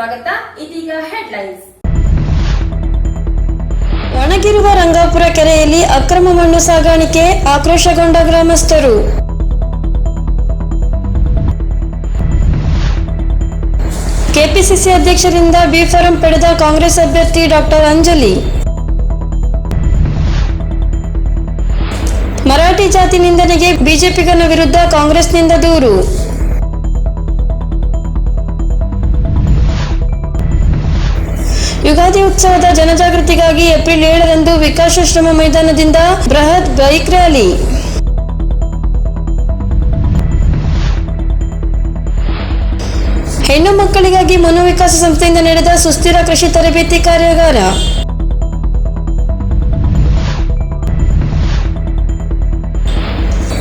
ಸ್ವಾಗತ. ಇದೀಗ ಹೆಡ್ಲೈನ್ಸ್ ಒಣಗಿರುವ ರಂಗಾಪುರ ಕೆರೆಯಲ್ಲಿ ಅಕ್ರಮ ಮಣ್ಣು ಸಾಗಾಣಿಕೆ ಆಕ್ರೋಶಗೊಂಡ ಗ್ರಾಮಸ್ಥರು. ಕೆಪಿಸಿಸಿ ಅಧ್ಯಕ್ಷರಿಂದ ಬಿಫಾರಂ ಪಡೆದ ಕಾಂಗ್ರೆಸ್ ಅಭ್ಯರ್ಥಿ ಡಾಕ್ಟರ್ ಅಂಜಲಿ. ಮರಾಠಿ ಜಾತಿ ನಿಂದನೆಗೆ ಬಿಜೆಪಿಗನ ವಿರುದ್ಧ ಕಾಂಗ್ರೆಸ್ನಿಂದ ದೂರು. ಯುಗಾದಿ ಉತ್ಸವದ ಜನಜಾಗೃತಿಗಾಗಿ ಏಪ್ರಿಲ್ ಏಳರಂದು ವಿಕಾಸಾಶ್ರಮ ಮೈದಾನದಿಂದ ಬೃಹತ್ ಬೈಕ್ ರ್ಯಾಲಿ. ಹೆಣ್ಣು ಮಕ್ಕಳಿಗಾಗಿ ಮನೋವಿಕಾಸ ಸಂಸ್ಥೆಯಿಂದ ನಡೆದ ಸುಸ್ಥಿರ ಕೃಷಿ ತರಬೇತಿ ಕಾರ್ಯಾಗಾರ.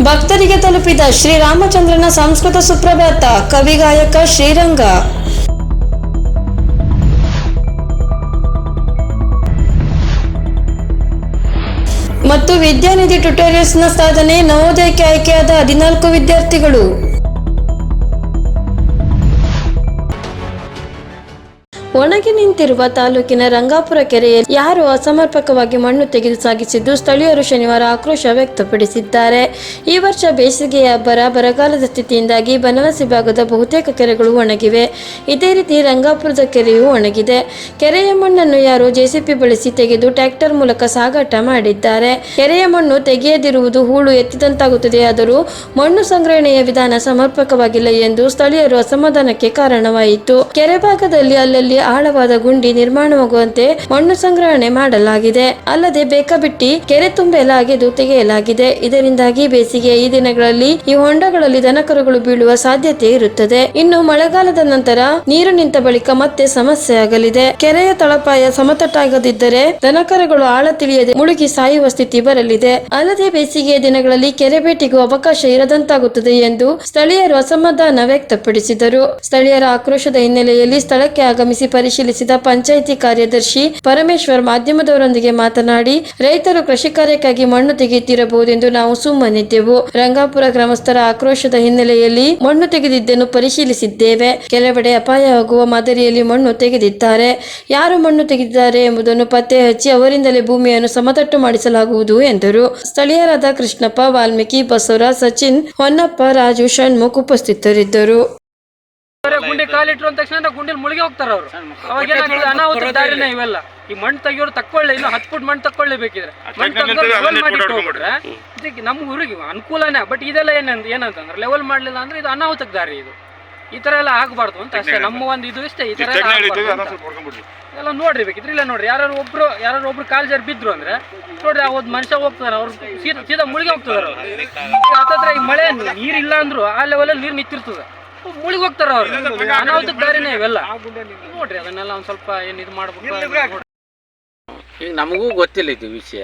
ಭಕ್ತರಿಗೆ ತಲುಪಿದ ಶ್ರೀರಾಮಚಂದ್ರನ ಸಂಸ್ಕೃತ ಸುಪ್ರಭಾತ ಕವಿಗಾಯಕ ಶ್ರೀರಂಗ. ಮತ್ತು ವಿದ್ಯಾನಿಧಿ ಟ್ಯುಟೋರಿಯಲ್ಸ್ನ ಸಾಧನೆ ನವೋದಯಕ್ಕೆ ಆಯ್ಕೆಯಾದ ಹದಿನಾಲ್ಕು ವಿದ್ಯಾರ್ಥಿಗಳು. ಒಣಗಿ ನಿಂತಿರುವ ತಾಲೂಕಿನ ರಂಗಾಪುರ ಕೆರೆಯಲ್ಲಿ ಯಾರು ಅಸಮರ್ಪಕವಾಗಿ ಮಣ್ಣು ತೆಗೆದು ಸಾಗಿಸಿದ್ದು ಸ್ಥಳೀಯರು ಶನಿವಾರ ಆಕ್ರೋಶ ವ್ಯಕ್ತಪಡಿಸಿದ್ದಾರೆ. ಈ ವರ್ಷ ಬೇಸಿಗೆಯ ಅಬ್ಬರ ಬರಗಾಲದ ಸ್ಥಿತಿಯಿಂದಾಗಿ ಬನವಾಸಿ ಭಾಗದ ಬಹುತೇಕ ಕೆರೆಗಳು ಒಣಗಿವೆ. ಇದೇ ರೀತಿ ರಂಗಾಪುರದ ಕೆರೆಯು ಒಣಗಿದೆ. ಕೆರೆಯ ಮಣ್ಣನ್ನು ಯಾರು ಜೆಸಿಪಿ ಬಳಸಿ ತೆಗೆದು ಟ್ರ್ಯಾಕ್ಟರ್ ಮೂಲಕ ಸಾಗಾಟ ಮಾಡಿದ್ದಾರೆ. ಕೆರೆಯ ಮಣ್ಣು ತೆಗೆಯದಿರುವುದು ಹೂಳು ಎತ್ತಿದಂತಾಗುತ್ತದೆ. ಆದರೂ ಮಣ್ಣು ಸಂಗ್ರಹಣೆಯ ವಿಧಾನ ಸಮರ್ಪಕವಾಗಿಲ್ಲ ಎಂದು ಸ್ಥಳೀಯರು ಅಸಮಾಧಾನಕ್ಕೆ ಕಾರಣವಾಯಿತು. ಕೆರೆ ಭಾಗದಲ್ಲಿ ಅಲ್ಲಲ್ಲಿ ಆಳವಾದ ಗುಂಡಿ ನಿರ್ಮಾಣವಾಗುವಂತೆ ಮಣ್ಣು ಸಂಗ್ರಹಣೆ ಮಾಡಲಾಗಿದೆ. ಅಲ್ಲದೆ ಬೇಕಾಬಿಟ್ಟಿ ಕೆರೆ ತುಂಬಲಾಗಿದ್ದು ತೆಗೆಯಲಾಗಿದೆ. ಇದರಿಂದಾಗಿ ಬೇಸಿಗೆ ಈ ದಿನಗಳಲ್ಲಿ ಈ ಹೊಂಡಗಳಲ್ಲಿ ದನಕರುಗಳು ಬೀಳುವ ಸಾಧ್ಯತೆ ಇರುತ್ತದೆ. ಇನ್ನು ಮಳೆಗಾಲದ ನಂತರ ನೀರು ನಿಂತ ಬಳಿಕ ಮತ್ತೆ ಸಮಸ್ಯೆ ಆಗಲಿದೆ. ಕೆರೆಯ ತಳಪಾಯ ಸಮತಟ್ಟಾಗದಿದ್ದರೆ ದನಕರುಗಳು ಆಳ ತಿಳಿಯದೆ ಮುಳುಗಿ ಸಾಯುವ ಸ್ಥಿತಿ ಬರಲಿದೆ. ಅಲ್ಲದೆ ಬೇಸಿಗೆಯ ದಿನಗಳಲ್ಲಿ ಕೆರೆ ಭೇಟಿಗೂ ಅವಕಾಶ ಇರದಂತಾಗುತ್ತದೆ ಎಂದು ಸ್ಥಳೀಯರು ಅಸಮಾಧಾನ ವ್ಯಕ್ತಪಡಿಸಿದರು. ಸ್ಥಳೀಯರ ಆಕ್ರೋಶದ ಹಿನ್ನೆಲೆಯಲ್ಲಿ ಸ್ಥಳಕ್ಕೆ ಆಗಮಿಸಿ ಪರಿಶೀಲಿಸಿದ ಪಂಚಾಯಿತಿ ಕಾರ್ಯದರ್ಶಿ ಪರಮೇಶ್ವರ್ ಮಾಧ್ಯಮದವರೊಂದಿಗೆ ಮಾತನಾಡಿ, ರೈತರು ಕೃಷಿ ಕಾರ್ಯಕ್ಕಾಗಿ ಮಣ್ಣು ತೆಗೆಯುತ್ತಿರಬಹುದೆಂದು ನಾವು ಸುಮ್ಮನಿದ್ದೆವು. ರಂಗಾಪುರ ಗ್ರಾಮಸ್ಥರ ಆಕ್ರೋಶದ ಹಿನ್ನೆಲೆಯಲ್ಲಿ ಮಣ್ಣು ತೆಗೆದಿದ್ದನ್ನು ಪರಿಶೀಲಿಸಿದ್ದೇವೆ. ಕೆಲವೆಡೆ ಅಪಾಯವಾಗುವ ಮಾದರಿಯಲ್ಲಿ ಮಣ್ಣು ತೆಗೆದಿದ್ದಾರೆ. ಯಾರು ಮಣ್ಣು ತೆಗೆದಿದ್ದಾರೆ ಎಂಬುದನ್ನು ಪತ್ತೆ ಹಚ್ಚಿ ಅವರಿಂದಲೇ ಭೂಮಿಯನ್ನು ಸಮತಟ್ಟು ಮಾಡಿಸಲಾಗುವುದು ಎಂದರು. ಸ್ಥಳೀಯರಾದ ಕೃಷ್ಣಪ್ಪ, ವಾಲ್ಮೀಕಿ ಬಸವರಾಜ್, ಸಚಿನ್ ಹೊನ್ನಪ್ಪ, ರಾಜು, ಷಣ್ಮುಖ್ ಉಪಸ್ಥಿತರಿದ್ದರು. ಅವರೇ ಗುಂಡಿ ಕಾಲಿಟ್ರು ಅಂದ ತಕ್ಷಣ ಗುಂಡಿಲಿ ಮುಳುಗಿ ಹೋಗ್ತಾರ ಅವರು. ಅವಾಗ ಏನಾಗ್ತದೆ ಅನಾಹುತ ದಾರಿನೇ ಇವೆಲ್ಲ. ಈ ಮಣ್ಣು ತೆಗಿಯೋರು ತಕ್ಕೊಳ್ಳಿ ಇನ್ನು ಹತ್ತು ಫುಟ್ ಮಣ್ಣು ತಕ್ಕೊಳ್ಳಿ ಬೇಕಿದ್ರೆ. ಮಣ್ಣು ತೆಗ್ದು ಲೆವೆಲ್ ಮಾಡಿ ಹೋಗ್ಬಿಟ್ರೆ ಇದಕ್ಕೆ ನಮ್ಮ ಊರಿಗೆ ಅನುಕೂಲನೇ ಬಟ್ ಇದೆಲ್ಲ ಏನಂತ ಏನಂತಂದ್ರೆ ಲೆವೆಲ್ ಮಾಡಲಿಲ್ಲ ಅಂದ್ರೆ ಇದು ಅನಾಹುತಕ್ಕೆ ದಾರಿ ಇದು. ಈ ತರ ಎಲ್ಲ ಆಗಬಾರ್ದು ಅಂತ ಅಷ್ಟೇ. ನಮ್ಮ ಒಂದು ಇದು ಇಷ್ಟೇ ಈ ತರ ಎಲ್ಲ. ನೋಡ್ರಿ ಬೇಕಿದ್ರೆ. ಇಲ್ಲ ನೋಡ್ರಿ ಯಾರು ಒಬ್ರು ಯಾರು ಒಬ್ರು ಕಾಲ್ ಜಾರಿ ಬಿದ್ರು ಅಂದ್ರೆ ನೋಡ್ರಿ ಆ ಒಂದು ಮನುಷ್ಯ ಹೋಗ್ತಾರ ಅವ್ರು ಸೀದಾ ಸೀದಾ ಮುಳುಗಿ ಹೋಗ್ತದಾರ ಅವ್ರು. ಹತ್ತತ್ರ ಈ ಮಳೆ ನೀರ್ ಇಲ್ಲ ಅಂದ್ರು ಆ ಲೆವೆಲಲ್ಲಿ ನೀರು ನಿಂತಿರ್ತದ. ಮುಳುಗಿ ಹೋಗ್ತಾರ ಅವ್ರು. ಅನಾಹುತಕ್ಕೆ ದಾರಿನೇ ಇವೆಲ್ಲ. ನೋಡ್ರಿ ಅದನ್ನೆಲ್ಲ ಒಂದ್ ಸ್ವಲ್ಪ ಏನ್ ಇದು ಮಾಡ್ಬೇಕು. ಈಗ ನಮಗೂ ಗೊತ್ತಿಲ್ಲ ಇದು ವಿಷಯ.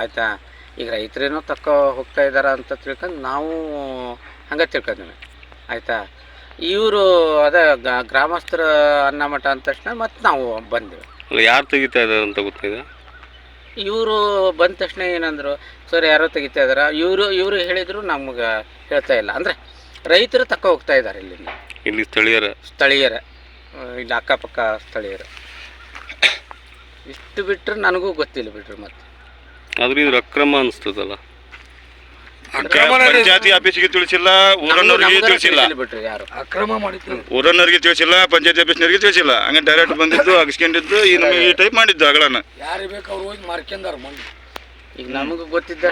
ಆಯ್ತಾ? ಈಗ ರೈತರೇನೋ ತಕ್ಕ ಹೋಗ್ತಾ ಇದ್ದಾರ ಅಂತ ತಿಳ್ಕೊಂಡು ನಾವು ಹಂಗೆ ತಿಳ್ಕೊಂಡ್ವಿ ಆಯ್ತಾ? ಇವರು ಅದ ಗ್ರಾಮಸ್ಥರ ಅನ್ನ ಮಠ ಅಂದ ತಕ್ಷಣ ಮತ್ತೆ ನಾವು ಬಂದ್ವಿ. ಯಾರು ತೆಗಿತಾ ಇದ್ದಾರೆ ಅಂತ ಗೊತ್ತಿದೆ ಇವರು ಬಂದ ತಕ್ಷಣ ಏನಂದ್ರು ಸರ್ ಯಾರೋ ತೆಗಿತಾ ಇದಾರ? ಇವರು ಇವರು ಹೇಳಿದ್ರು ನಮ್ಗೆ ಹೇಳ್ತಾ ಇಲ್ಲ. ಅಂದರೆ ರೈತರು ತಕ್ಕ ಹೋಗ್ತಾ ಇದ್ದಾರೆ ಇಲ್ಲಿ. ಇಲ್ಲಿ ಸ್ಥಳೀಯರ? ಸ್ಥಳೀಯರ. ಇಲ್ಲಿ ಅಕ್ಕಪಕ್ಕ ಸ್ಥಳೀಯರು. ಇಷ್ಟು ಬಿಟ್ಟರೆ ನನಗೂ ಗೊತ್ತಿಲ್ಲ ಬಿಡ್ರಿ ಮತ್ತೆ. ಆದ್ರೆ ಇದ್ರ ಅಕ್ರಮ ಅನಿಸ್ತದಲ್ಲ. ಪಂಚಾಯತಿ ಆಫೀಸಿಗೆ ತಿಳಿಸಿಲ್ಲ ಊರನ್ನವ್ರಿಗೆ ತಿಳಿಸಿಲ್ಲ. ಯಾರು. ಅಕ್ರಮ ಯಾರು ಊರನ್ನವ್ರಿಗೆ ತಿಳಿಸಿಲ್ಲ ಪಂಚಾಯತಿ ಆಫೀಸ್ನವ್ರಿಗೆ ತಿಳಿಸಿಲ್ಲ. ಹಂಗೆ ಡೈರೆಕ್ಟ್ ಬಂದಿದ್ದು ಅಗಿಸ್ಕೊಂಡಿದ್ದು ಈ ನಮಗೆ ಈ ಟೈಪ್ ಮಾಡಿದ್ದು ಅಗಳನ್ನ ಈಗ ನಮಗೆ ಗೊತ್ತಿದ್ದ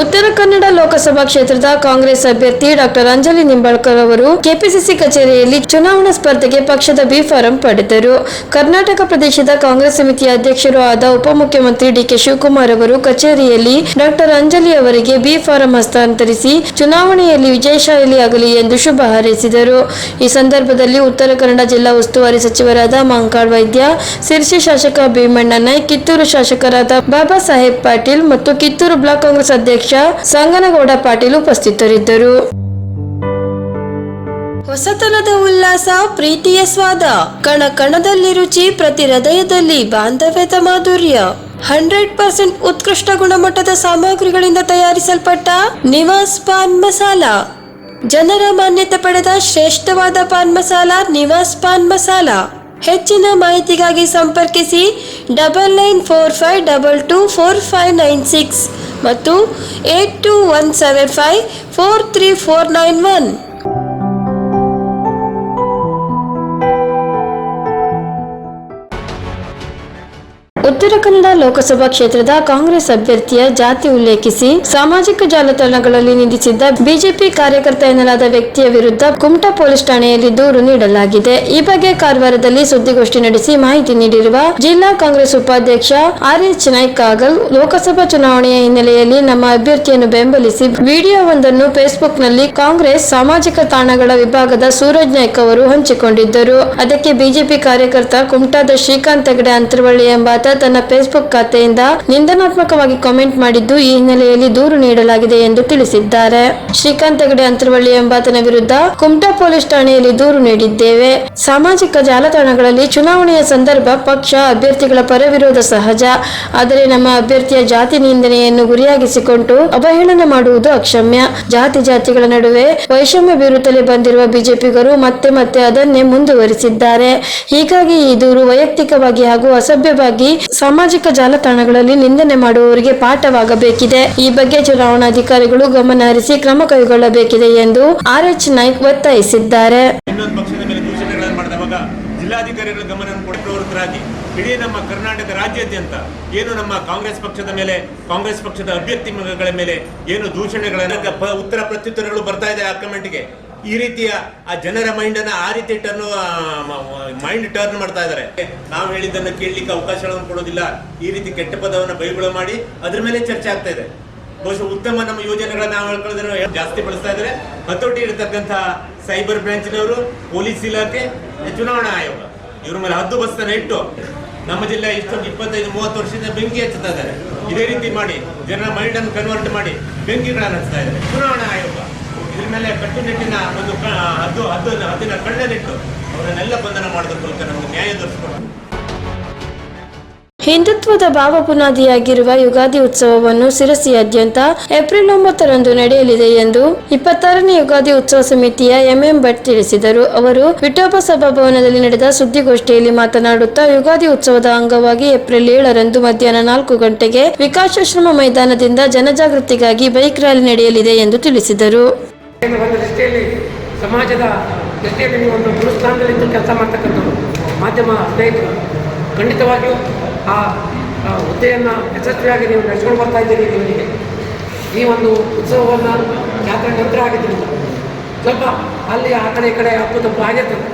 ಉತ್ತರ ಕನ್ನಡ ಲೋಕಸಭಾ ಕ್ಷೇತ್ರದ ಕಾಂಗ್ರೆಸ್ ಅಭ್ಯರ್ಥಿ ಡಾಕ್ಟರ್ ಅಂಜಲಿ ನಿಂಬಾಳ್ಕರ್ ಅವರು ಕೆಪಿಸಿಸಿ ಕಚೇರಿಯಲ್ಲಿ ಚುನಾವಣಾ ಸ್ಪರ್ಧೆಗೆ ಪಕ್ಷದ ಬಿ ಫಾರಂ ಪಡೆದರು. ಕರ್ನಾಟಕ ಪ್ರದೇಶದ ಕಾಂಗ್ರೆಸ್ ಸಮಿತಿಯ ಅಧ್ಯಕ್ಷರು ಆದ ಉಪಮುಖ್ಯಮಂತ್ರಿ ಡಿಕೆ ಶಿವಕುಮಾರ್ ಅವರು ಕಚೇರಿಯಲ್ಲಿ ಡಾಕ್ಟರ್ ಅಂಜಲಿ ಅವರಿಗೆ ಬಿ ಫಾರಂ ಹಸ್ತಾಂತರಿಸಿ ಚುನಾವಣೆಯಲ್ಲಿ ವಿಜಯಶಾಲಿಯಾಗಲಿ ಎಂದು ಶುಭ ಹಾರೈಸಿದರು. ಈ ಸಂದರ್ಭದಲ್ಲಿ ಉತ್ತರ ಕನ್ನಡ ಜಿಲ್ಲಾ ಉಸ್ತುವಾರಿ ಸಚಿವರಾದ ಮಂಕಾಳ್ ವೈದ್ಯ, ಸಿರ್ಸಿ ಶಾಸಕ ಭೀಮಣ್ಣ ನಾಯ್ಕ್, ಕಿತ್ತೂರು ಶಾಸಕರಾದ ಬಾಬಾ ಸಾಹೇಬ್ ಪಾಟೀಲ್ ಮತ್ತು ಕಿತ್ತೂರು ಬ್ಲಾಕ್ ಕಾಂಗ್ರೆಸ್ ಅಧ್ಯಕ್ಷ ಸಂಗನಗೌಡ ಪಾಟೀಲ್ ಉಪಸ್ಥಿತರಿದ್ದರು. ಹೊಸತನದ ಉಲ್ಲಾಸ, ಪ್ರೀತಿಯ ಸ್ವಾದ, ಕಣ ಕಣದಲ್ಲಿ ರುಚಿ, ಪ್ರತಿ ಹೃದಯದಲ್ಲಿ ಬಾಂಧವ್ಯದ ಮಾಧುರ್ಯ. ಹಂಡ್ರೆಡ್ ಪರ್ಸೆಂಟ್ ಉತ್ಕೃಷ್ಟ ಗುಣಮಟ್ಟದ ಸಾಮಗ್ರಿಗಳಿಂದ ತಯಾರಿಸಲ್ಪಟ್ಟ ನಿವಾಸ್ ಪಾನ್ ಮಸಾಲ. ಜನರ ಮಾನ್ಯತೆ ಪಡೆದ ಶ್ರೇಷ್ಠವಾದ ಪಾನ್ ಮಸಾಲ ನಿವಾಸ್ ಪಾನ್ ಮಸಾಲ. ಹೆಚ್ಚಿನ ಮಾಹಿತಿಗಾಗಿ ಸಂಪರ್ಕಿಸಿ double nine four five double two four five nine six. ಮತ್ತು eight two one seven five four three four nine one. Uttara Kannada Lok Sabha ಕ್ಷೇತ್ರದ ಕಾಂಗ್ರೆಸ್ ಅಭ್ಯರ್ಥಿಯ ಜಾತಿ ಉಲ್ಲೇಖಿಸಿ ಸಾಮಾಜಿಕ ಜಾಲತಾಣಗಳಲ್ಲಿ ನಿಂದಿಸಿದ್ದ ಬಿಜೆಪಿ ಕಾರ್ಯಕರ್ತ ಎನ್ನಲಾದ ವ್ಯಕ್ತಿಯ ವಿರುದ್ಧ ಕುಮಟಾ ಪೊಲೀಸ್ ಠಾಣೆಯಲ್ಲಿ ದೂರು ನೀಡಲಾಗಿದೆ. ಈ ಬಗ್ಗೆ ಕಾರವಾರದಲ್ಲಿ ಸುದ್ದಿಗೋಷ್ಠಿ ನಡೆಸಿ ಮಾಹಿತಿ ನೀಡಿರುವ ಜಿಲ್ಲಾ ಕಾಂಗ್ರೆಸ್ ಉಪಾಧ್ಯಕ್ಷ ಆರ್ ಎಚ್ ನಾಯ್ಕ್ ಕಾಗಲ್, ಲೋಕಸಭಾ ಚುನಾವಣೆಯ ಹಿನ್ನೆಲೆಯಲ್ಲಿ ನಮ್ಮ ಅಭ್ಯರ್ಥಿಯನ್ನು ಬೆಂಬಲಿಸಿ ವಿಡಿಯೋವೊಂದನ್ನು ಫೇಸ್ಬುಕ್ನಲ್ಲಿ ಕಾಂಗ್ರೆಸ್ ಸಾಮಾಜಿಕ ತಾಣಗಳ ವಿಭಾಗದ ಸೂರಜ್ ನಾಯ್ಕ್ ಅವರು ಹಂಚಿಕೊಂಡಿದ್ದರು. ಅದಕ್ಕೆ ಬಿಜೆಪಿ ಕಾರ್ಯಕರ್ತ ಕುಮಟಾದ ಶ್ರೀಕಾಂತ್ ಹೆಗಡೆ ಅಂತರವಳ್ಳಿ ಎಂಬಾತ ತನ್ನ ಫೇಸ್ಬುಕ್ ಖಾತೆಯಿಂದ ನಿಂದನಾತ್ಮಕವಾಗಿ ಕಾಮೆಂಟ್ ಮಾಡಿದ್ದು ಈ ಹಿನ್ನೆಲೆಯಲ್ಲಿ ದೂರು ನೀಡಲಾಗಿದೆ ಎಂದು ತಿಳಿಸಿದ್ದಾರೆ. ಶ್ರೀಕಾಂತ್ ಹೆಗಡೆ ಅಂತರವಳ್ಳಿ ಎಂಬಾತನ ವಿರುದ್ಧ ಕುಮಟಾ ಪೊಲೀಸ್ ಠಾಣೆಯಲ್ಲಿ ದೂರು ನೀಡಿದ್ದೇವೆ. ಸಾಮಾಜಿಕ ಜಾಲತಾಣಗಳಲ್ಲಿ ಚುನಾವಣೆಯ ಸಂದರ್ಭ ಪಕ್ಷ ಅಭ್ಯರ್ಥಿಗಳ ಪರವಿರೋಧ ಸಹಜ. ಆದರೆ ನಮ್ಮ ಅಭ್ಯರ್ಥಿಯ ಜಾತಿ ನಿಂದನೆಯನ್ನು ಗುರಿಯಾಗಿಸಿಕೊಂಡು ಅವಹೇಳನ ಮಾಡುವುದು ಅಕ್ಷಮ್ಯ. ಜಾತಿ ಜಾತಿಗಳ ನಡುವೆ ವೈಷಮ್ಯ ಬೀರುತ್ತಲೇ ಬಂದಿರುವ ಬಿಜೆಪಿಗರು ಮತ್ತೆ ಮತ್ತೆ ಅದನ್ನೇ ಮುಂದುವರಿಸಿದ್ದಾರೆ. ಹೀಗಾಗಿ ಈ ದೂರು ವೈಯಕ್ತಿಕವಾಗಿ ಹಾಗೂ ಅಸಭ್ಯವಾಗಿ ಸಾಮಾಜಿಕ ಜಾಲತಾಣಗಳಲ್ಲಿ ನಿಂದನೆ ಮಾಡುವವರಿಗೆ ಪಾಠವಾಗಬೇಕಿದೆ. ಈ ಬಗ್ಗೆ ಚುನಾವಣಾಧಿಕಾರಿಗಳು ಗಮನ ಹರಿಸಿ ಕ್ರಮ ಕೈಗೊಳ್ಳಬೇಕಿದೆ ಎಂದು ಆರ್ ಎಚ್ ನಾಯ್ಕ್ ಒತ್ತಾಯಿಸಿದ್ದಾರೆ. ಜಿಲ್ಲಾಧಿಕಾರಿಗಳ ಗಮನ ಪ್ರವೃತ್ತರಾಗಿ ಇಡೀ ನಮ್ಮ ಕರ್ನಾಟಕ ರಾಜ್ಯಾದ್ಯಂತ ಏನು ನಮ್ಮ ಕಾಂಗ್ರೆಸ್ ಪಕ್ಷದ ಮೇಲೆ, ಕಾಂಗ್ರೆಸ್ ಪಕ್ಷದ ಅಭ್ಯರ್ಥಿಗಳ ಮೇಲೆ ಏನು ದೂಷಣೆಗಳ ಉತ್ತರ ಪ್ರತ್ಯುತ್ತರಗಳು ಬರ್ತಾ ಇದೆ ಆ ಕಮೆಂಟ್ಗೆ ಈ ರೀತಿಯ ಆ ಜನರ ಮೈಂಡ್ ಅನ್ನ ಆ ರೀತಿ ಟರ್ನ್ ಮೈಂಡ್ ಟರ್ನ್ ಮಾಡ್ತಾ ಇದ್ದಾರೆ. ನಾವು ಹೇಳಿದ್ದನ್ನು ಕೇಳಲಿಕ್ಕೆ ಅವಕಾಶಗಳನ್ನು ಕೊಡೋದಿಲ್ಲ ಈ ರೀತಿ ಕೆಟ್ಟ ಪದವನ್ನು ಬೈಗುಳ ಮಾಡಿ ಅದ್ರ ಮೇಲೆ ಚರ್ಚೆ ಆಗ್ತಾ ಇದೆ. ಬಹುಶಃ ಉತ್ತಮ ನಮ್ಮ ಯೋಜನೆಗಳನ್ನ ನಾವು ಜಾಸ್ತಿ ಬಳಸ್ತಾ ಇದ್ದಾರೆ. ಹತೋಟಿ ಇರತಕ್ಕಂತಹ ಸೈಬರ್ ಬ್ರಾಂಚ್ನವರು, ಪೊಲೀಸ್ ಇಲಾಖೆ, ಚುನಾವಣಾ ಆಯೋಗ. ಇವ್ರ ಮೇಲೆ ಹದ್ದು ಬಸ್ತನ ಇಟ್ಟು ನಮ್ಮ ಜಿಲ್ಲೆ ಇಷ್ಟೊಂದು ಇಪ್ಪತ್ತೈದು, ಮೂವತ್ತು ವರ್ಷದಿಂದ ಬೆಂಕಿ ಹಚ್ಚುತ್ತಾ ಇದ್ದಾರೆ. ಇದೇ ರೀತಿ ಮಾಡಿ, ಜನರ ಮೈಂಡ್ ಅನ್ನು ಕನ್ವರ್ಟ್ ಮಾಡಿ ಬೆಂಕಿಗಳನ್ನು ಹಚ್ಚುತ್ತಾ ಇದ್ದಾರೆ. ಚುನಾವಣಾ ಆಯೋಗ. ಇದ್ರ ಕಟ್ಟುನಿಟ್ಟಿನ ಒಂದು ಹದ್ದು ಹದ್ದು ಹದ್ದಿನ ಕಣ್ಣನಿಟ್ಟು ಅವರನ್ನೆಲ್ಲ ಬಂಧನ ಮಾಡೋದ್ರ ಮೂಲಕ ನ್ಯಾಯ ದೊರಕಿಸ್ಕೊಡ್ತಾರೆ ಹಿಂದುತ್ವದ ಭಾವ ಬುನಾದಿಯಾಗಿರುವ ಯುಗಾದಿ ಉತ್ಸವವನ್ನು ಸಿರಸಿಯಾದ್ಯಂತ ಏಪ್ರಿಲ್ ಒಂಬತ್ತರಂದು ನಡೆಯಲಿದೆ ಎಂದು ಇಪ್ಪತ್ತಾರನೇ ಯುಗಾದಿ ಉತ್ಸವ ಸಮಿತಿಯ ಎಂಎಂ ಭಟ್ ತಿಳಿಸಿದರು. ಅವರು ವಿಠೋಪ ಸಭಾಭವನದಲ್ಲಿ ನಡೆದ ಸುದ್ದಿಗೋಷ್ಠಿಯಲ್ಲಿ ಮಾತನಾಡುತ್ತಾ, ಯುಗಾದಿ ಉತ್ಸವದ ಅಂಗವಾಗಿ ಏಪ್ರಿಲ್ ಏಳರಂದು ಮಧ್ಯಾಹ್ನ ನಾಲ್ಕು ಗಂಟೆಗೆ ವಿಕಾಸಾಶ್ರಮ ಮೈದಾನದಿಂದ ಜನಜಾಗೃತಿಗಾಗಿ ಬೈಕ್ ರ್ಯಾಲಿ ನಡೆಯಲಿದೆ ಎಂದು ತಿಳಿಸಿದರು. ಒಂದು ದೃಷ್ಟಿಯಲ್ಲಿ ಸಮಾಜದ ದೃಷ್ಟಿಯಲ್ಲಿ ನೀವು ಒಂದು ಗುರುಸ್ಥಾನದಲ್ಲಿದ್ದು ಕೆಲಸ ಮಾಡ್ತಕ್ಕಂಥವ್ರು ಮಾಧ್ಯಮ ಸ್ನೇಹಿತರು. ಖಂಡಿತವಾಗಿಯೂ ಆ ಹುದ್ದೆಯನ್ನು ಯಶಸ್ವಿಯಾಗಿ ನೀವು ನಡೆಸ್ಕೊಂಡು ಬರ್ತಾ ಇದ್ದೀರಿ ನಿಮಗೆ. ಈ ಒಂದು ಉತ್ಸವವನ್ನು ಜಾತ್ರೆ ನಂತರ ಆಗಿದ್ದರಿಂದ ಸ್ವಲ್ಪ ಅಲ್ಲಿ ಆ ಕಡೆ ಈ ಕಡೆ ಅಪ್ಪು ತಪ್ಪು ಆಗಿರ್ತದೆ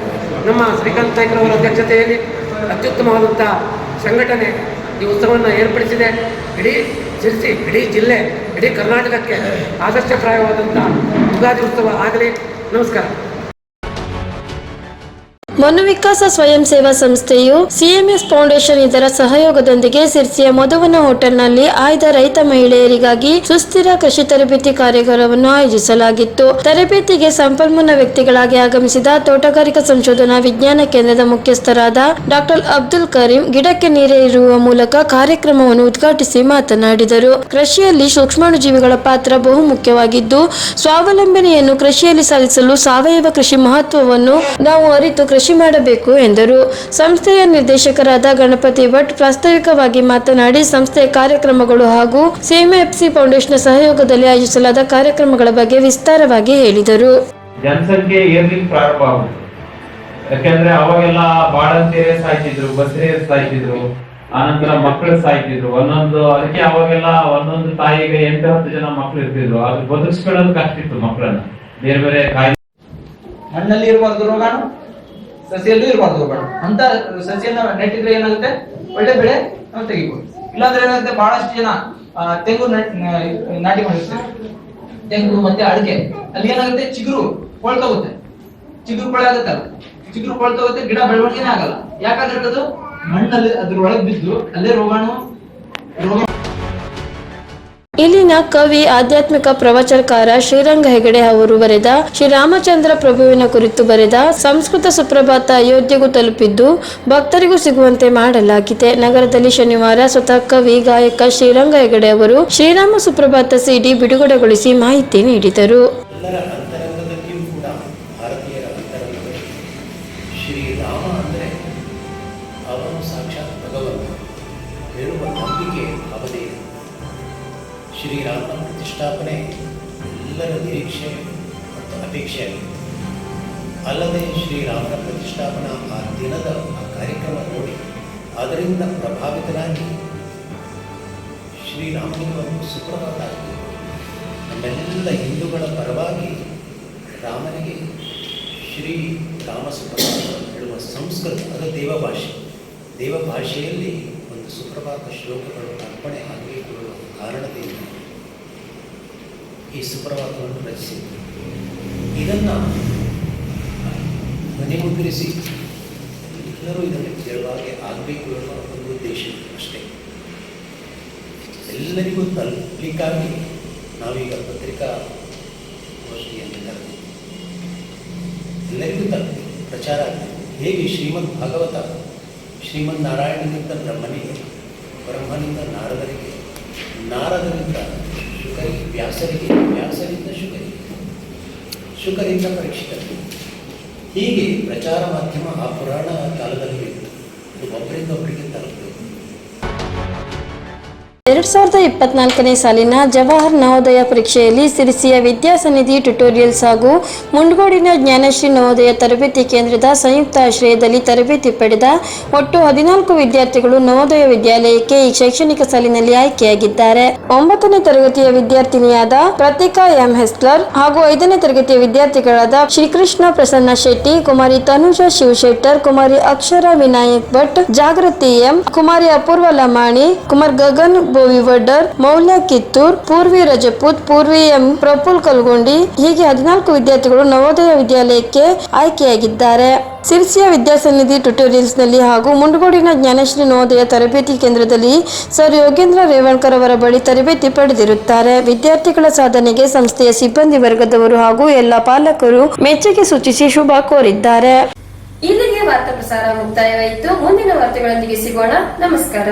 ನಮ್ಮ ಶ್ರೀಕಾಂತ್ ನಾಯ್ಕರವರ ಅಧ್ಯಕ್ಷತೆಯಲ್ಲಿ ಅತ್ಯುತ್ತಮವಾದಂಥ ಸಂಘಟನೆ ಈ ಉತ್ಸವವನ್ನು ಏರ್ಪಡಿಸಿದೆ. ಇಡೀ ಶಿರ್ಸಿ ಇಡೀ ಜಿಲ್ಲೆ ಇಡೀ ಕರ್ನಾಟಕಕ್ಕೆ ಆದರ್ಶಪ್ರಾಯವಾದಂಥ ಯುಗಾದಿ ಉತ್ಸವ ಆಗಲಿ. ನಮಸ್ಕಾರ. ಮನು ವಿಕಾಸ ಸ್ವಯಂ ಸೇವಾ ಸಂಸ್ಥೆಯು ಸಿಎಂಎಸ್ ಫೌಂಡೇಶನ್ ಇದರ ಸಹಯೋಗದೊಂದಿಗೆ ಸಿರ್ಸಿಯ ಮಧುವನ ಹೋಟೆಲ್ನಲ್ಲಿ ಆಯ್ದ ರೈತ ಮಹಿಳೆಯರಿಗಾಗಿ ಸುಸ್ಥಿರ ಕೃಷಿ ತರಬೇತಿ ಕಾರ್ಯಕ್ರಮವನ್ನು ಆಯೋಜಿಸಲಾಗಿತ್ತು. ತರಬೇತಿಗೆ ಸಂಪನ್ಮೂಲ ವ್ಯಕ್ತಿಗಳಾಗಿ ಆಗಮಿಸಿದ ತೋಟಗಾರಿಕಾ ಸಂಶೋಧನಾ ವಿಜ್ಞಾನ ಕೇಂದ್ರದ ಮುಖ್ಯಸ್ಥರಾದ ಡಾಕ್ಟರ್ ಅಬ್ದುಲ್ ಕರೀಂ ಗಿಡಕ್ಕೆ ಇರುವ ಮೂಲಕ ಕಾರ್ಯಕ್ರಮವನ್ನು ಉದ್ಘಾಟಿಸಿ ಮಾತನಾಡಿದರು. ಕೃಷಿಯಲ್ಲಿ ಸೂಕ್ಷ್ಮಾಣುಜೀವಿಗಳ ಪಾತ್ರ ಬಹು ಮುಖ್ಯವಾಗಿದ್ದು, ಸ್ವಾವಲಂಬನೆಯನ್ನು ಕೃಷಿಯಲ್ಲಿ ಸಾಧಿಸಲು ಸಾವಯವ ಕೃಷಿ ಮಹತ್ವವನ್ನು ನಾವು ಅರಿತು ಕೃಷಿ ಮಾಡಬೇಕು ಎಂದರು. ಸಂಸ್ಥೆಯ ನಿರ್ದೇಶಕರಾದ ಗಣಪತಿ ಭಟ್ ಪ್ರಾಸ್ತಾವಿಕವಾಗಿ ಮಾತನಾಡಿ ಸಂಸ್ಥೆಯ ಕಾರ್ಯಕ್ರಮಗಳು ಹಾಗೂ ಸಿಎಂಎಫ್ಸಿ ಫೌಂಡೇಶನ್ ಸಹಯೋಗದಲ್ಲಿ ಆಯೋಜಿಸಲಾದ ಕಾರ್ಯಕ್ರಮಗಳ ಬಗ್ಗೆ ವಿಸ್ತಾರವಾಗಿ ಹೇಳಿದರು. ಜನಸಂಖ್ಯೆ ಏರ್ಲಿಕ್ಕೆ ಪ್ರಾರಂಭ ಆಗುತ್ತೆ ಯಾಕೆಂದ್ರೆ ಅವಾಗೆಲ್ಲ ಬಾಳಂತಿಯರೇ ಸಾಯ್ತಿದ್ರು ಬಸರಿಯರು ಸಾಯ್ತಿದ್ರು ಆನಂತರ ಮಕ್ಕಳು ಸಾಯ್ತಿದ್ರು. ಒಂದೊಂದು ಅದಕ್ಕೆ ಅವಾಗೆಲ್ಲ ಒಂದೊಂದು ತಾಯಿಗೆ ಎಂಟು ಹತ್ತು ಜನ ಮಕ್ಕಳು ಇರ್ತಿದ್ರು. ಅದು ಬದುಕಿಸ್ಕೊಳ್ಳೋದು ಕಷ್ಟ ಇತ್ತು ಮಕ್ಕಳನ್ನ. ಬೇರೆ ಬೇರೆ ಕಾಯಿಲೆ ಹಣ್ಣಲ್ಲಿ ಇರುವಂತ ರೋಗಾಣು ಸಸಿಯಲ್ಲೂ ಇರಬಾರ್ದು ಅಂತ ಸಸಿಯನ್ನ ನೆಟ್ಟಿದ್ರೆ ಏನಾಗುತ್ತೆ? ಒಳ್ಳೆ ಬೆಳೆ ನಾವು ತೆಗಿಬಹುದು ಇಲ್ಲಾಂದ್ರೆ ಏನಾಗುತ್ತೆ? ಬಹಳಷ್ಟು ಜನ ತೆಂಗು ನಟ್- ಮಾಡಿರ್ತಾರೆ. ತೆಂಗು ಮತ್ತೆ ಅಡಿಕೆ. ಅಲ್ಲಿ ಏನಾಗುತ್ತೆ? ಚಿಗುರು ಕೊಳ್ತೋಗುತ್ತೆ ಚಿಗುರು ಕೊಳೆ ಆಗುತ್ತಲ್ಲ? ಚಿಗುರು ಕೊಳ್ತೋಗುತ್ತೆ ಗಿಡ ಬೆಳವಣಿಗೆನೇ ಆಗಲ್ಲ. ಯಾಕಂದ್ರೆ ಅದು? ಮಣ್ಣಲ್ಲಿ ಅದ್ರ ಒಳಗೆ ಬಿದ್ದು ಅಲ್ಲೇ ರೋಗಾಣು, ರೋಗ ಇಲ್ಲಿನ ಕವಿ, ಆಧ್ಯಾತ್ಮಿಕ ಪ್ರವಚನಕಾರ ಶ್ರೀರಂಗ ಹೆಗಡೆ ಅವರು ಬರೆದ ಶ್ರೀರಾಮಚಂದ್ರ ಪ್ರಭುವಿನ ಕುರಿತು ಬರೆದ ಸಂಸ್ಕೃತ ಸುಪ್ರಭಾತ ಅಯೋಧ್ಯೆಗೂ ತಲುಪಿದ್ದು ಭಕ್ತರಿಗೂ ಸಿಗುವಂತೆ ಮಾಡಲಾಗಿದೆ. ನಗರದಲ್ಲಿ ಶನಿವಾರ ಸ್ವತಃ ಕವಿ, ಗಾಯಕ ಶ್ರೀರಂಗ ಹೆಗಡೆ ಅವರು ಶ್ರೀರಾಮ ಸುಪ್ರಭಾತ ಸಿಡಿ ಬಿಡುಗಡೆಗೊಳಿಸಿ ಮಾಹಿತಿ ನೀಡಿದರು. ಅವನು ಸಾಕ್ಷಾತ್ ಭಗವಂತ. ಹೇಳುವ ನಂಬಿಕೆ ಅವನೇ ಶ್ರೀರಾಮನ ಪ್ರತಿಷ್ಠಾಪನೆ, ಎಲ್ಲರ ನಿರೀಕ್ಷೆ ಮತ್ತು ಅಲ್ಲದೆ ಶ್ರೀರಾಮನ ಪ್ರತಿಷ್ಠಾಪನಾ ಆ ದಿನದ ಆ ಕಾರ್ಯಕ್ರಮ ನೋಡಿ ಅದರಿಂದ ಪ್ರಭಾವಿತರಾಗಿ ಶ್ರೀರಾಮನಿಗೆ ಒಂದು ಸುಪ್ರಭಾತ ನಮ್ಮೆಲ್ಲ ಹಿಂದೂಗಳ ಪರವಾಗಿ ರಾಮನಿಗೆ ಶ್ರೀ ರಾಮ ಸುಪ್ರಭಾತ ಹೇಳುವ ಸಂಸ್ಕೃತ, ಅದು ದೇವಭಾಷೆ. ದೇವಭಾಷೆಯಲ್ಲಿ ಒಂದು ಸುಪ್ರಭಾತ ಶ್ಲೋಕಗಳು ಅರ್ಪಣೆ ಆಗಬೇಕು. ಕಾರಣದಿಂದ ಈ ಸುಪ್ರಭಾತವನ್ನು ರಚಿಸಿ ಇದನ್ನು ಮನೆಮುದ್ರಿಸಿ ಎಲ್ಲರೂ ಇದನ್ನು ಕೇಳುವಾಗೆ ಆಗಬೇಕು ಎನ್ನುವ ಒಂದು ಉದ್ದೇಶ ಅಷ್ಟೇ. ಎಲ್ಲರಿಗೂ ತಲುಪಲಿಕ್ಕಾಗಿ ನಾವೀಗ ಪತ್ರಿಕಾ ಗೋಷ್ಠಿಯನ್ನು ಕರೆದು ಎಲ್ಲರಿಗೂ ತಲುಪಿ ಪ್ರಚಾರ ಆಗಬೇಕು ಹೇಗೆ ಶ್ರೀಮದ್ ಭಾಗವತ ಶ್ರೀಮದ್ ನಾರಾಯಣನಿಂದ ಬ್ರಹ್ಮನಿಗೆ, ಬ್ರಹ್ಮನಿಂದ ನಾರದರಿಗೆ ನಾರದರಿಂದ ಶುಕರಿ ವ್ಯಾಸರಿಗೆ ವ್ಯಾಸರಿಂದ ಶುಕರಿ. ಶುಕರಿಂದ ಪರೀಕ್ಷಿತರು. ಹೀಗೆ ಪ್ರಚಾರ ಮಾಧ್ಯಮ ಎರಡ್ ಸಾವಿರದ ಇಪ್ಪತ್ನಾಲ್ಕನೇ ಸಾಲಿನ ಜವಾಹರ್ ನವೋದಯ ಪರೀಕ್ಷೆಯಲ್ಲಿ ಸಿರಿಸಿಯ ವಿದ್ಯಾಸನಿಧಿ ಟ್ಯುಟೋರಿಯಲ್ಸ್ ಹಾಗೂ ಮುಂಡಗೋಡಿನ ಜ್ಞಾನಶ್ರೀ ನವೋದಯ ತರಬೇತಿ ಕೇಂದ್ರದ ಸಂಯುಕ್ತ ಆಶ್ರಯದಲ್ಲಿ ತರಬೇತಿ ಪಡೆದ ಒಟ್ಟು ಹದಿನಾಲ್ಕು ವಿದ್ಯಾರ್ಥಿಗಳು ನವೋದಯ ವಿದ್ಯಾಲಯಕ್ಕೆ ಈ ಶೈಕ್ಷಣಿಕ ಸಾಲಿನಲ್ಲಿ ಆಯ್ಕೆಯಾಗಿದ್ದಾರೆ. ಒಂಬತ್ತನೇ ತರಗತಿಯ ವಿದ್ಯಾರ್ಥಿನಿಯಾದ ಪ್ರತಿಕಾ ಎಂ. ಹೆಸ್ಲರ್ ಹಾಗೂ ಐದನೇ ತರಗತಿಯ ವಿದ್ಯಾರ್ಥಿಗಳಾದ ಶ್ರೀಕೃಷ್ಣ ಪ್ರಸನ್ನ ಶೆಟ್ಟಿ, ಕುಮಾರಿ ತನುಜಾ ಶಿವಶೆಟ್ಟರ್, ಕುಮಾರಿ ಅಕ್ಷರ ವಿನಾಯಕ್ ಭಟ್, ಜಾಗೃತಿ ಎಂ, ಕುಮಾರಿ ಅಪೂರ್ವ ಲಮಾಣಿ, ಕುಮಾರ್ ಗಗನ್ ಬೋವಿವಡ್ಡರ್ ಮೌಲ್ಯ ಕಿತ್ತೂರ್, ಪೂರ್ವಿ ರಜಪೂತ್, ಪೂರ್ವಿ ಎಂ ಪ್ರಫುಲ್ ಕಲ್ಗುಂಡಿ, ಹೀಗೆ ಹದಿನಾಲ್ಕು ವಿದ್ಯಾರ್ಥಿಗಳು ನವೋದಯ ವಿದ್ಯಾಲಯಕ್ಕೆ ಆಯ್ಕೆಯಾಗಿದ್ದಾರೆ. ಸಿರ್ಸಿಯ ವಿದ್ಯಾಸನ್ನಿಧಿ ಟ್ಯುಟೋರಿಯಲ್ಸ್ನಲ್ಲಿ ಹಾಗೂ ಮುಂಡಗೋಡಿನ ಜ್ಞಾನಶ್ರೀ ನವೋದಯ ತರಬೇತಿ ಕೇಂದ್ರದಲ್ಲಿ ಸರ್ ಯೋಗೇಂದ್ರ ರೇವಣ್ಕರ್ ಅವರ ಬಳಿ ತರಬೇತಿ ಪಡೆದಿರುತ್ತಾರೆ. ವಿದ್ಯಾರ್ಥಿಗಳ ಸಾಧನೆಗೆ ಸಂಸ್ಥೆಯ ಸಿಬ್ಬಂದಿ ವರ್ಗದವರು ಹಾಗೂ ಎಲ್ಲ ಪಾಲಕರು ಮೆಚ್ಚುಗೆ ಸೂಚಿಸಿ ಶುಭ ಕೋರಿದ್ದಾರೆ. ಇಲ್ಲಿಗೆ ವಾರ್ತಾ ಪ್ರಸಾರ ಮುಕ್ತಾಯವಾಯಿತು. ಮುಂದಿನ ವಾರ್ತೆಗಳೊಂದಿಗೆ ಸಿಗೋಣ. ನಮಸ್ಕಾರ.